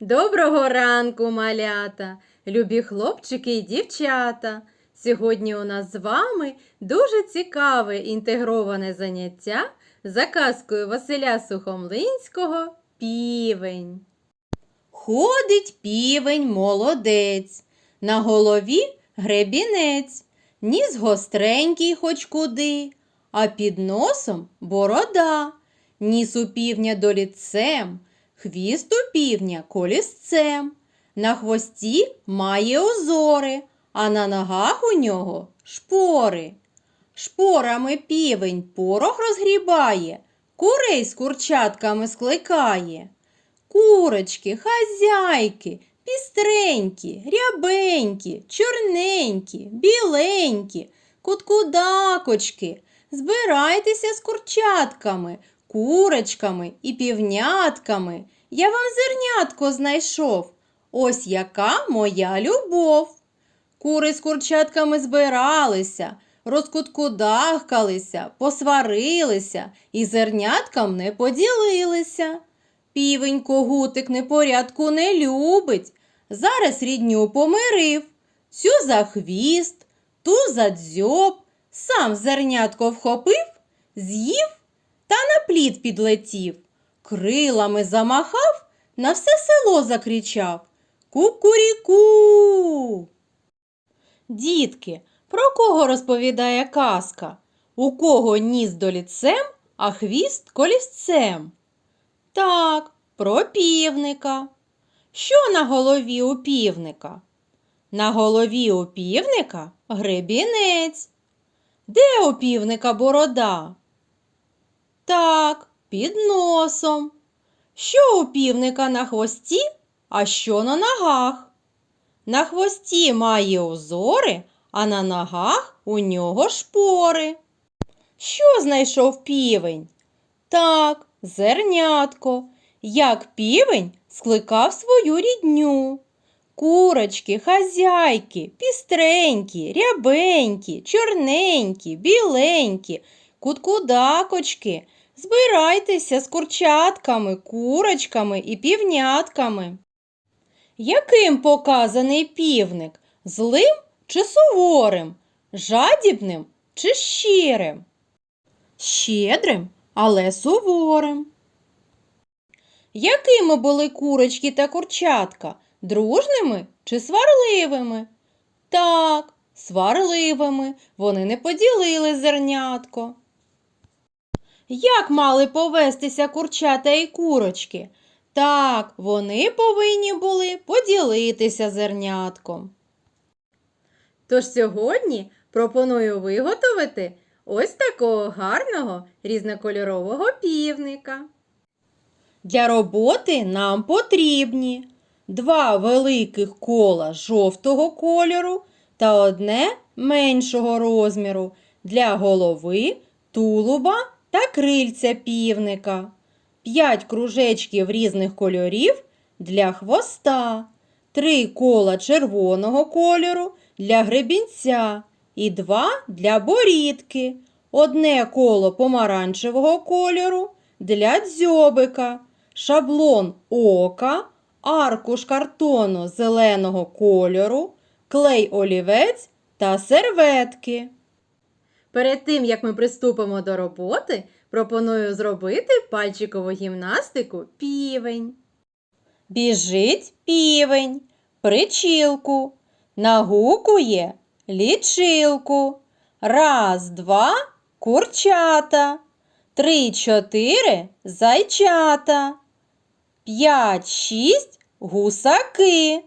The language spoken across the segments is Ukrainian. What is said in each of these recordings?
Доброго ранку, малята, любі хлопчики і дівчата. Сьогодні у нас з вами дуже цікаве інтегроване заняття за казкою Василя Сухомлинського Півень. Ходить півень молодець, на голові гребінець, ніс гостренький хоч куди, а під носом борода, ніс у півня доліцем, хвіст у півня колісцем, на хвості має озори, а на ногах у нього шпори. Шпорами півень порох розгрібає, курей з курчатками скликає. Курочки, хазяйки, пістренькі, рябенькі, чорненькі, біленькі, куткудакочки, збирайтеся з курчатками, курочками і півнятками. Я вам зернятко знайшов. Ось яка моя любов. Кури з курчатками збиралися, розкуткудахкалися, посварилися і зерняткам не поділилися. Півень когутик непорядку не любить. Зараз рідню помирив. Цю за хвіст, ту за дзьоб, сам зернятко вхопив, з'їв та на плід підлетів. Крилами замахав, на все село закричав. Кукуріку. Дітки, про кого розповідає казка? У кого ніс доліцем, а хвіст колісцем? Так, про півника. Що на голові у півника? На голові у півника гребінець. Де у півника борода? Так, під носом. Що у півника на хвості, а що на ногах? На хвості має узори, а на ногах у нього шпори. Що знайшов півень? Так, зернятко, як півень скликав свою рідню. Курочки, хазяйки, пістренькі, рябенькі, чорненькі, біленькі, куткудакочки, збирайтеся з курчатками, курочками і півнятками. Яким показаний півник? Злим чи суворим? Жадібним чи щирим? Щедрим, але суворим. Якими були курочки та курчатка? Дружними чи сварливими? Так, сварливими. Вони не поділили зернятко. Як мали повестися курчата і курочки? Так, вони повинні були поділитися зернятком. Тож сьогодні пропоную виготовити ось такого гарного різнокольорового півника. Для роботи нам потрібні два великих кола жовтого кольору та одне меншого розміру для голови, тулуба та крильця півника, 5 кружечків різних кольорів для хвоста, 3 кола червоного кольору для гребінця і 2 для борідки, одне коло помаранчевого кольору для дзьобика, шаблон ока, аркуш картону зеленого кольору, клей олівець та серветки. Перед тим, як ми приступимо до роботи, пропоную зробити пальчикову гімнастику півень. Біжить півень, причілку, нагукує лічилку. Раз, два, курчата. Три, чотири зайчата. П'ять, шість гусаки.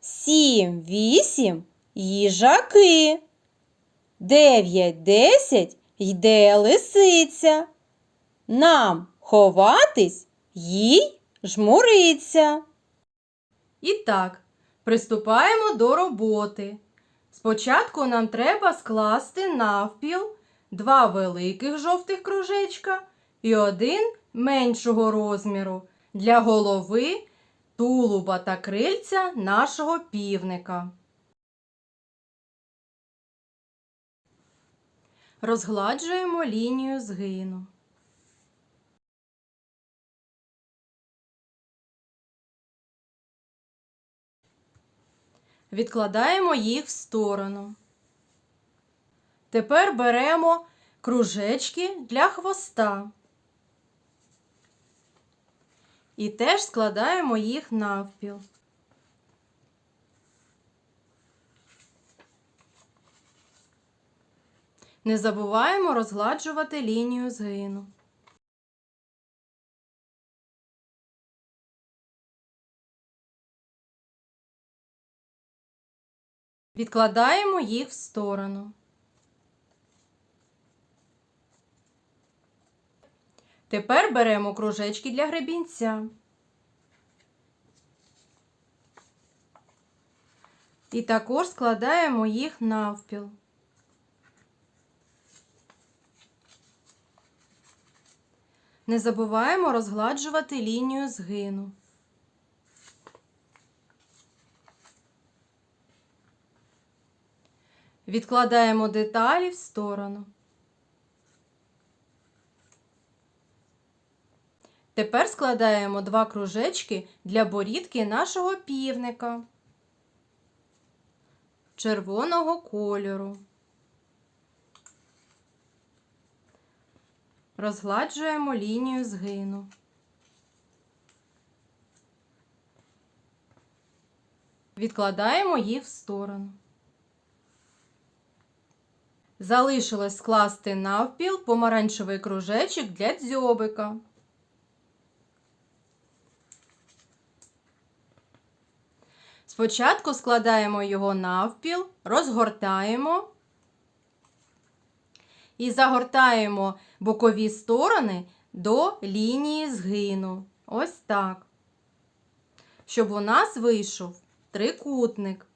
Сім, вісім їжаки. Дев'ять, десять йде лисиця. Нам ховатись, їй жмуриться. І так, приступаємо до роботи. Спочатку нам треба скласти навпіл два великих жовтих кружечка і один меншого розміру для голови, тулуба та крильця нашого півника. Розгладжуємо лінію згину. Відкладаємо їх в сторону. Тепер беремо кружечки для хвоста і теж складаємо їх навпіл. Не забуваємо розгладжувати лінію згину. Відкладаємо їх в сторону. Тепер беремо кружечки для гребінця. І також складаємо їх навпіл. Не забуваємо розгладжувати лінію згину. Відкладаємо деталі в сторону. Тепер складаємо два кружечки для борідки нашого півника червоного кольору. Розгладжуємо лінію згину. Відкладаємо їх в сторону. Залишилось скласти навпіл помаранчевий кружечок для дзьобика. Спочатку складаємо його навпіл, розгортаємо і загортаємо бокові сторони до лінії згину. Ось так. Щоб у нас вийшов трикутник.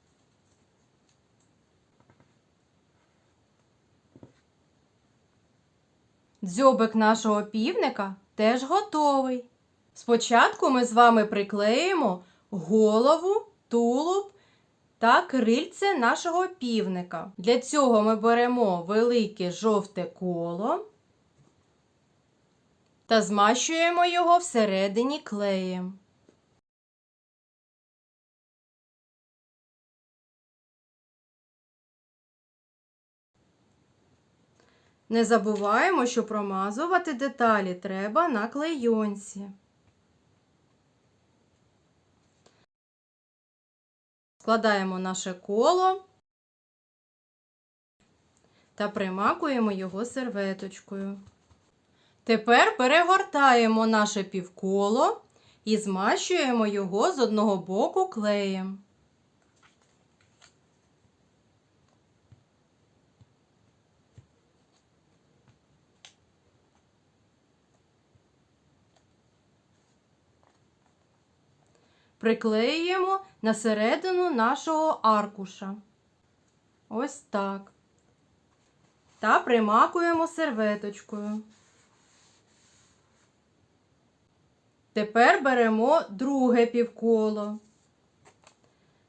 Дзьобик нашого півника теж готовий. Спочатку ми з вами приклеїмо голову, тулуб та крильце нашого півника. Для цього ми беремо велике жовте коло та змащуємо його всередині клеєм. Не забуваємо, що промазувати деталі треба на клейонці. Складаємо наше коло та примакуємо його серветочкою. Тепер перегортаємо наше півколо і змащуємо його з одного боку клеєм. Приклеюємо на середину нашого аркуша. Ось так. Та примакуємо серветочкою. Тепер беремо друге півколо.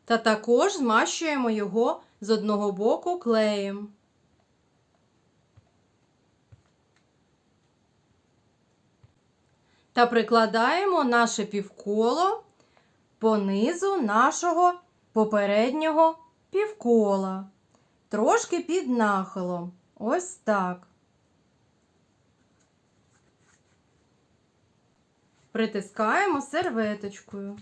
Та також змащуємо його з одного боку клеєм. Та прикладаємо наше півколо по низу нашого попереднього півкола. Трошки під нахилом. Ось так. Притискаємо серветочкою.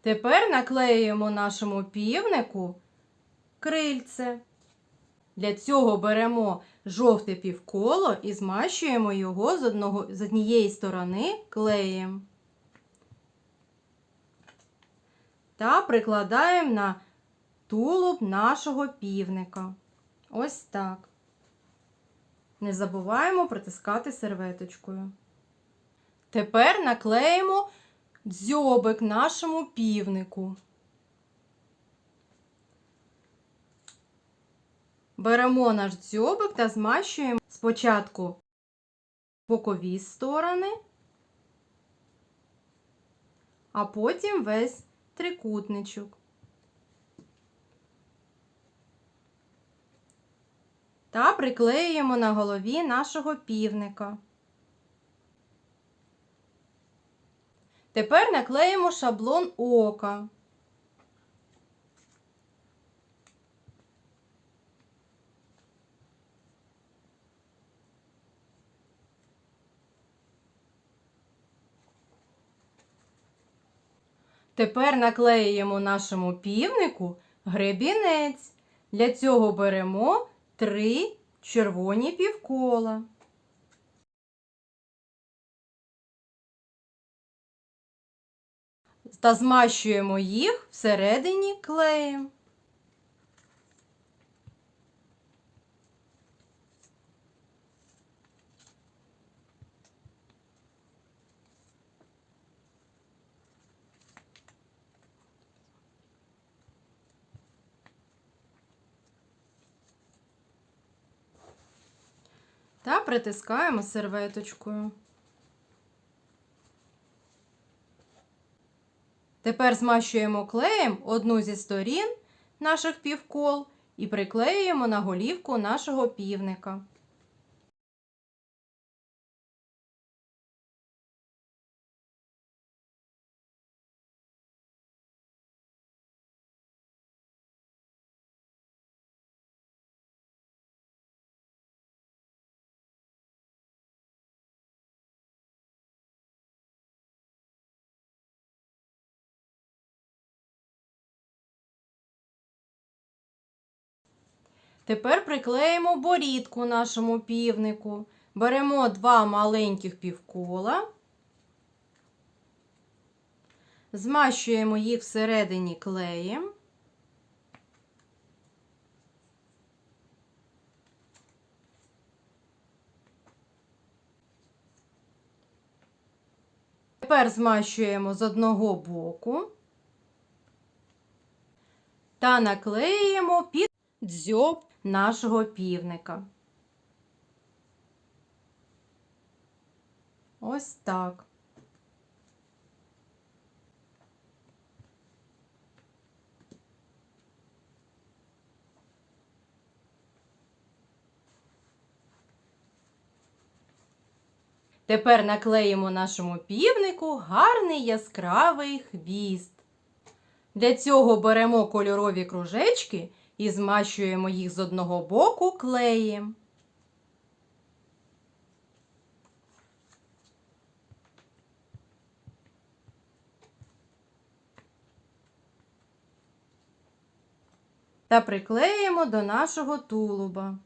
Тепер наклеюємо нашому півнику крильце. Для цього беремо жовте півколо і змащуємо його з, одного, з однієї сторони клеєм. Та прикладаємо на тулуб нашого півника. Ось так. Не забуваємо притискати серветочкою. Тепер наклеїмо дзьобик нашому півнику. Беремо наш дзьобик та змащуємо спочатку бокові сторони, а потім весь трикутничок. Та приклеюємо на голові нашого півника. Тепер наклеїмо шаблон ока. Тепер наклеюємо нашому півнику гребінець. Для цього беремо три червоні півкола. Та змащуємо їх всередині клеєм. Та притискаємо серветочкою. Тепер змащуємо клеєм одну зі сторін наших півкол і приклеюємо на голівку нашого півника. Тепер приклеїмо борідку нашому півнику. Беремо два маленьких півкола, змащуємо їх всередині клеєм. Тепер змащуємо з одного боку та наклеїмо під дзьоб нашого півника. Ось так. Тепер наклеїмо нашому півнику гарний яскравий хвіст. Для цього беремо кольорові кружечки і змащуємо їх з одного боку клеєм. Та приклеїмо до нашого тулуба.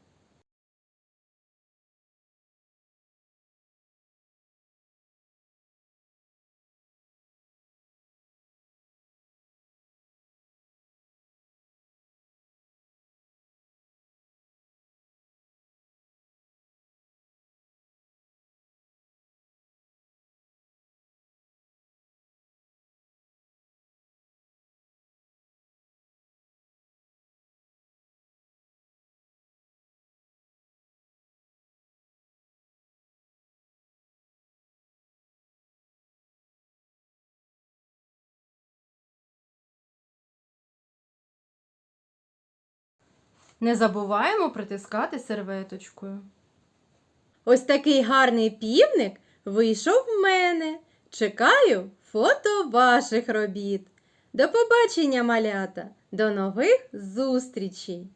Не забуваємо притискати серветочкою. Ось такий гарний півник вийшов в мене. Чекаю фото ваших робіт. До побачення, малята! До нових зустрічей!